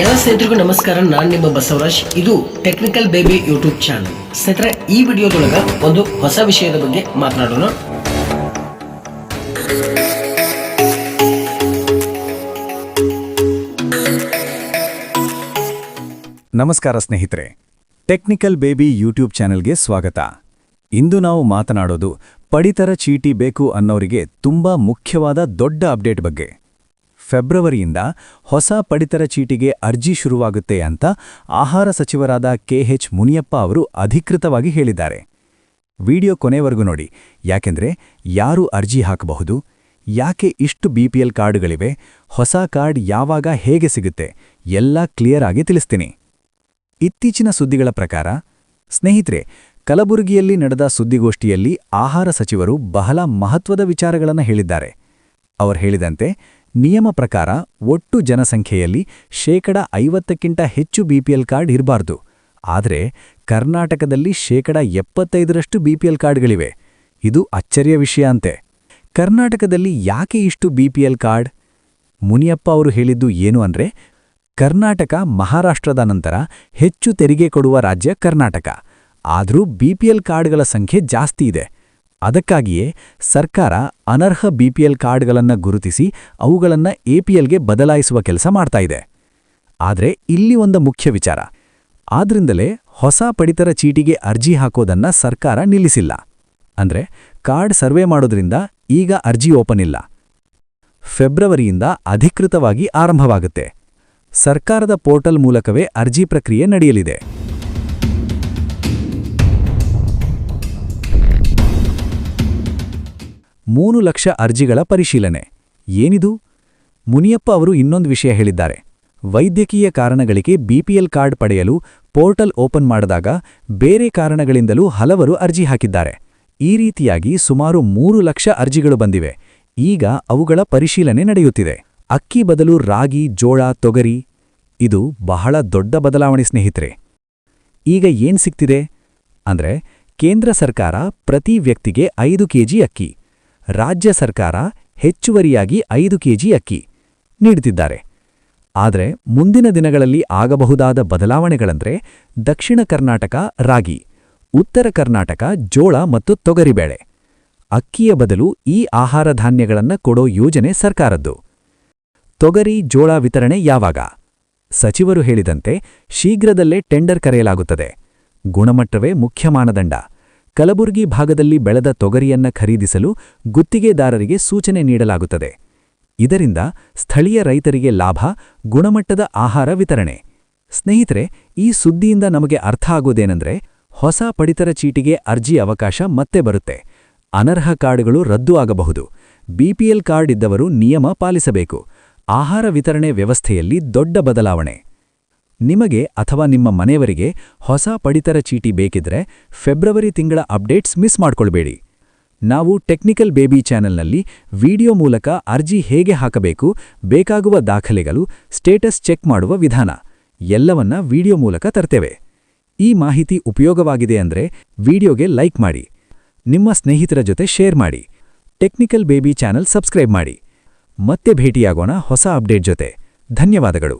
ಎಲ್ಲ ಸ್ನೇಹಿತರಿಗೂ ನಮಸ್ಕಾರ. ನಾನು ನಿಮ್ಮ ಬಸವರಾಜ್. ಇದು ಟೆಕ್ನಿಕಲ್ ಬೇಬಿ ಯೂಟ್ಯೂಬ್ ಚಾನಲ್ ಸ್ನೇಹಿತರೆ, ಈ ವಿಡಿಯೋದೊಳಗ ಒಂದು ಹೊಸ ವಿಷಯದ ಬಗ್ಗೆ ಮಾತನಾಡೋಣ. ನಮಸ್ಕಾರ ಸ್ನೇಹಿತರೆ. ಟೆಕ್ನಿಕಲ್ ಬೇಬಿ ಯೂಟ್ಯೂಬ್ ಚಾನೆಲ್ಗೆ ಸ್ವಾಗತ. ಇಂದು ನಾವು ಮಾತನಾಡೋದು ಪಡಿತರ ಚೀಟಿ ಬೇಕು ಅನ್ನೋರಿಗೆ ತುಂಬಾ ಮುಖ್ಯವಾದ ದೊಡ್ಡ ಅಪ್ಡೇಟ್ ಬಗ್ಗೆ. ಫೆಬ್ರವರಿಯಿಂದ ಹೊಸ ಪಡಿತರ ಚೀಟಿಗೆ ಅರ್ಜಿ ಶುರುವಾಗುತ್ತೆ ಅಂತ ಆಹಾರ ಸಚಿವರಾದ ಕೆಎಚ್ ಮುನಿಯಪ್ಪ ಅವರು ಅಧಿಕೃತವಾಗಿ ಹೇಳಿದ್ದಾರೆ. ವಿಡಿಯೋ ಕೊನೆವರೆಗೂ ನೋಡಿ. ಯಾಕೆಂದ್ರೆ ಯಾರು ಅರ್ಜಿ ಹಾಕಬಹುದು? ಯಾಕೆ ಇಷ್ಟು ಬಿಪಿಎಲ್ ಕಾರ್ಡ್ಗಳಿವೆ? ಹೊಸ ಕಾರ್ಡ್ ಯಾವಾಗ ಹೇಗೆ ಸಿಗುತ್ತೆ? ಎಲ್ಲ ಕ್ಲಿಯರ್ ಆಗಿ ತಿಳಿಸ್ತೀನಿ. ಇತ್ತೀಚಿನ ಸುದ್ದಿಗಳ ಪ್ರಕಾರ, ಸ್ನೇಹಿತರೆ, ಕಲಬುರಗಿಯಲ್ಲಿ ನಡೆದ ಸುದ್ದಿಗೋಷ್ಠಿಯಲ್ಲಿ ಆಹಾರ ಸಚಿವರು ಬಹಳ ಮಹತ್ವದ ವಿಚಾರಗಳನ್ನು ಹೇಳಿದ್ದಾರೆ. ಅವರು ಹೇಳಿದಂತೆ ನಿಯಮ ಪ್ರಕಾರ ಒಟ್ಟು ಜನಸಂಖ್ಯೆಯಲ್ಲಿ ಶೇಕಡ ಐವತ್ತಕ್ಕಿಂತ ಹೆಚ್ಚು ಬಿಪಿಎಲ್ ಕಾರ್ಡ್ ಇರಬಾರ್ದು. ಆದರೆ ಕರ್ನಾಟಕದಲ್ಲಿ ಶೇಕಡ ಎಪ್ಪತ್ತೈದರಷ್ಟು ಬಿಪಿಎಲ್ ಕಾರ್ಡ್ಗಳಿವೆ. ಇದು ಅಚ್ಚರಿಯ ವಿಷಯ ಅಂತೆ. ಕರ್ನಾಟಕದಲ್ಲಿ ಯಾಕೆ ಇಷ್ಟು ಬಿಪಿಎಲ್ ಕಾರ್ಡ್? ಮುನಿಯಪ್ಪ ಅವರು ಹೇಳಿದ್ದು ಏನು ಅಂದ್ರೆ, ಕರ್ನಾಟಕ ಮಹಾರಾಷ್ಟ್ರದ ನಂತರ ಹೆಚ್ಚು ತೆರಿಗೆ ಕೊಡುವ ರಾಜ್ಯ ಕರ್ನಾಟಕ. ಆದರೂ ಬಿಪಿಎಲ್ ಕಾರ್ಡ್ಗಳ ಸಂಖ್ಯೆ ಜಾಸ್ತಿ ಇದೆ. ಅದಕ್ಕಾಗಿಯೇ ಸರ್ಕಾರ ಅನರ್ಹ ಬಿಪಿಎಲ್ ಕಾರ್ಡ್ಗಳನ್ನು ಗುರುತಿಸಿ ಅವುಗಳನ್ನು ಎಪಿಎಲ್ಗೆ ಬದಲಾಯಿಸುವ ಕೆಲಸ ಮಾಡ್ತಾ ಇದೆ. ಆದರೆ ಇಲ್ಲಿ ಒಂದು ಮುಖ್ಯ ವಿಚಾರ. ಆದ್ರಿಂದಲೇ ಹೊಸ ಪಡಿತರ ಚೀಟಿಗೆ ಅರ್ಜಿ ಹಾಕೋದನ್ನ ಸರ್ಕಾರ ನಿಲ್ಲಿಸಿಲ್ಲ. ಅಂದ್ರೆ ಕಾರ್ಡ್ ಸರ್ವೆ ಮಾಡೋದ್ರಿಂದ ಈಗ ಅರ್ಜಿ ಓಪನ್ ಇಲ್ಲ. ಫೆಬ್ರವರಿಯಿಂದ ಅಧಿಕೃತವಾಗಿ ಆರಂಭವಾಗುತ್ತೆ. ಸರ್ಕಾರದ ಪೋರ್ಟಲ್ ಮೂಲಕವೇ ಅರ್ಜಿ ಪ್ರಕ್ರಿಯೆ ನಡೆಯಲಿದೆ. ಮೂರು ಲಕ್ಷ ಅರ್ಜಿಗಳ ಪರಿಶೀಲನೆ. ಏನಿದು? ಮುನಿಯಪ್ಪ ಅವರು ಇನ್ನೊಂದು ವಿಷಯ ಹೇಳಿದ್ದಾರೆ. ವೈದ್ಯಕೀಯ ಕಾರಣಗಳಿಗೆ ಬಿಪಿಎಲ್ ಕಾರ್ಡ್ ಪಡೆಯಲು ಪೋರ್ಟಲ್ ಓಪನ್ ಮಾಡಿದಾಗ ಬೇರೆ ಕಾರಣಗಳಿಂದಲೂ ಹಲವರು ಅರ್ಜಿ ಹಾಕಿದ್ದಾರೆ. ಈ ರೀತಿಯಾಗಿ ಸುಮಾರು ಮೂರು ಲಕ್ಷ ಅರ್ಜಿಗಳು ಬಂದಿವೆ. ಈಗ ಅವುಗಳ ಪರಿಶೀಲನೆ ನಡೆಯುತ್ತಿದೆ. ಅಕ್ಕಿ ಬದಲು ರಾಗಿ, ಜೋಳ, ತೊಗರಿ, ಇದು ಬಹಳ ದೊಡ್ಡ ಬದಲಾವಣೆ ಸ್ನೇಹಿತರೆ. ಈಗ ಏನ್ ಸಿಗ್ತಿದೆ? ಅಂದ್ರೆ ಕೇಂದ್ರ ಸರ್ಕಾರ ಪ್ರತಿ ವ್ಯಕ್ತಿಗೆ ಐದು ಕೆಜಿ ಅಕ್ಕಿ. ರಾಜ್ಯ ಸರ್ಕಾರ ಹೆಚ್ಚುವರಿಯಾಗಿ ಐದು ಕೆಜಿ ಅಕ್ಕಿ ನೀಡುತ್ತಿದ್ದಾರೆ. ಆದರೆ ಮುಂದಿನ ದಿನಗಳಲ್ಲಿ ಆಗಬಹುದಾದ ಬದಲಾವಣೆಗಳಂದ್ರೆ ದಕ್ಷಿಣ ಕರ್ನಾಟಕ ರಾಗಿ, ಉತ್ತರ ಕರ್ನಾಟಕ ಜೋಳ ಮತ್ತು ತೊಗರಿಬೇಳೆ. ಅಕ್ಕಿಯ ಬದಲು ಈ ಆಹಾರ ಧಾನ್ಯಗಳನ್ನ ಕೊಡೋ ಯೋಜನೆ ಸರ್ಕಾರದ್ದು. ತೊಗರಿ, ಜೋಳ ವಿತರಣೆ ಯಾವಾಗ? ಸಚಿವರು ಹೇಳಿದಂತೆ ಶೀಘ್ರದಲ್ಲೇ ಟೆಂಡರ್ ಕರೆಯಲಾಗುತ್ತದೆ. ಗುಣಮಟ್ಟವೇ ಮುಖ್ಯ ಮಾನದಂಡ. ಕಲಬುರಗಿ ಭಾಗದಲ್ಲಿ ಬೆಳೆದ ತೊಗರಿಯನ್ನ ಖರೀದಿಸಲು ಗುತ್ತಿಗೆದಾರರಿಗೆ ಸೂಚನೆ ನೀಡಲಾಗುತ್ತದೆ. ಇದರಿಂದ ಸ್ಥಳೀಯ ರೈತರಿಗೆ ಲಾಭ, ಗುಣಮಟ್ಟದ ಆಹಾರ ವಿತರಣೆ. ಸ್ನೇಹಿತರೆ, ಈ ಸುದ್ದಿಯಿಂದ ನಮಗೆ ಅರ್ಥ ಆಗೋದೇನೆಂದರೆ ಹೊಸ ಪಡಿತರ ಚೀಟಿಗೆ ಅರ್ಜಿ ಅವಕಾಶ ಮತ್ತೆ ಬರುತ್ತೆ. ಅನರ್ಹ ಕಾರ್ಡ್ಗಳು ರದ್ದು ಆಗಬಹುದು. ಬಿಪಿಎಲ್ ಕಾರ್ಡ್ ಇದ್ದವರು ನಿಯಮ ಪಾಲಿಸಬೇಕು. ಆಹಾರ ವಿತರಣೆ ವ್ಯವಸ್ಥೆಯಲ್ಲಿ ದೊಡ್ಡ ಬದಲಾವಣೆ. ನಿಮಗೆ ಅಥವಾ ನಿಮ್ಮ ಮನೆಯವರಿಗೆ ಹೊಸ ಪಡಿತರ ಚೀಟಿ ಬೇಕಿದ್ರೆ ಫೆಬ್ರವರಿ ತಿಂಗಳ ಅಪ್ಡೇಟ್ಸ್ ಮಿಸ್ ಮಾಡ್ಕೊಳ್ಬೇಡಿ. ನಾವು ಟೆಕ್ನಿಕಲ್ ಬೇಬಿ ಚಾನೆಲ್ನಲ್ಲಿ ವಿಡಿಯೋ ಮೂಲಕ ಅರ್ಜಿ ಹೇಗೆ ಹಾಕಬೇಕು, ಬೇಕಾಗುವ ದಾಖಲೆಗಳು, ಸ್ಟೇಟಸ್ ಚೆಕ್ ಮಾಡುವ ವಿಧಾನ ಎಲ್ಲವನ್ನ ವಿಡಿಯೋ ಮೂಲಕ ತರ್ತೇವೆ. ಈ ಮಾಹಿತಿ ಉಪಯೋಗವಾಗಿದೆ ಅಂದ್ರೆ ವಿಡಿಯೋಗೆ ಲೈಕ್ ಮಾಡಿ, ನಿಮ್ಮ ಸ್ನೇಹಿತರ ಜೊತೆ ಶೇರ್ ಮಾಡಿ, ಟೆಕ್ನಿಕಲ್ ಬೇಬಿ ಚಾನೆಲ್ ಸಬ್ಸ್ಕ್ರೈಬ್ ಮಾಡಿ. ಮತ್ತೆ ಭೇಟಿಯಾಗೋಣ ಹೊಸ ಅಪ್ಡೇಟ್ ಜೊತೆ. ಧನ್ಯವಾದಗಳು.